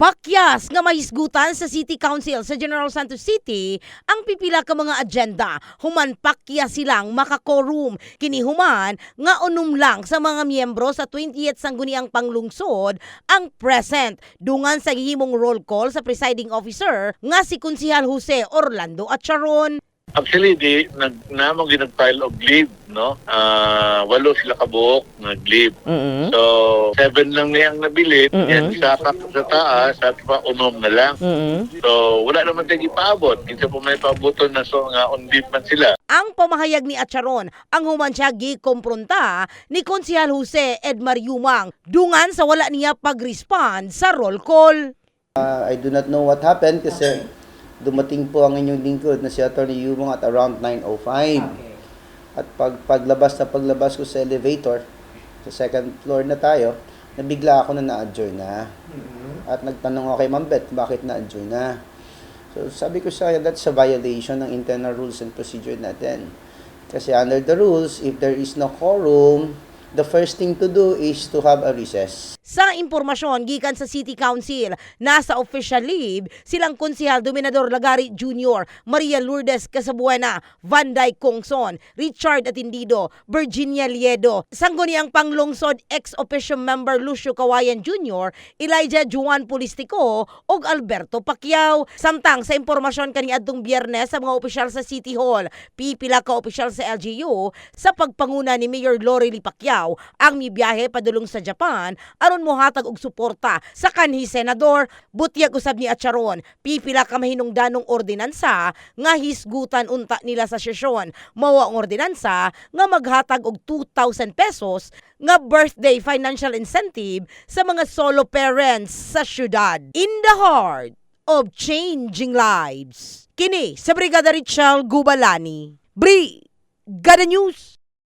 Pakyas nga mahisgutan sa City Council sa General Santos City ang pipila ka mga agenda. Human pakyas silang makakorum. Kinihuman nga unum lang sa mga miyembro sa 20th Sangguniang Panglungsod ang present. Dungan sa gihimong roll call sa presiding officer nga si Kunsihal Jose Orlando Acharon. Actually, di, nag, namang ginag-file of leave, no? Ah, walo sila kabuok, nag-leave. Mm-mm. So, seven lang niyang nabilit. Mm-mm. Yan, isa pa sa taas, at pa unom na lang. Mm-mm. So, wala naman tayo ipaabot. Minsan po may pabuto na so nga on leave man sila. Ang pamahayag ni Acharon ang human siya gikompronta ni Konsihal Jose Edmar Yumang dungan sa wala niya pag-respond sa roll call. Uh, I do not know what happened kasi dumating po ang inyong lingkod na si Atty. Yumong at around 9.05. At pag, paglabas na paglabas ko sa elevator, sa second floor na tayo, nabigla ako na na-adjourn na. At nagtanong ako kay Ma'am Beth, bakit na-adjourn na? So sabi ko sa kanya, that's a violation ng internal rules and procedure natin. Kasi under the rules, if there is no quorum, the first thing to do is to have a recess. Sa impormasyon gikan sa City Council, nasa official leave silang konsihal Dominador Lagari Jr., Maria Lourdes Casabuena, Van Dyke Kongson, Richard Atindido, Virginia Liedo, sangguniang panglungsod ex-official member Lucio Kawayan Jr., Elijah Juan Polistico, ug Alberto Pacquiao. Samtang sa impormasyon kaniadtong biyernes sa mga opisyal sa City Hall, pipila ka opisyal sa LGU sa pagpanguna ni Mayor Lorely Pacquiao ang mibiyahe padulong sa Japan aron mohatag og suporta sa kanhi senador. Butyag usab ni Acharon pipila ka mahinungdanong ordinansa nga hisgutan unta nila sa sesyon. Mao ang ordinansa nga maghatag og 2,000 pesos nga birthday financial incentive sa mga solo parents sa syudad. In the heart of changing lives kini sa Brigada Richel Gubalani Bri Gada News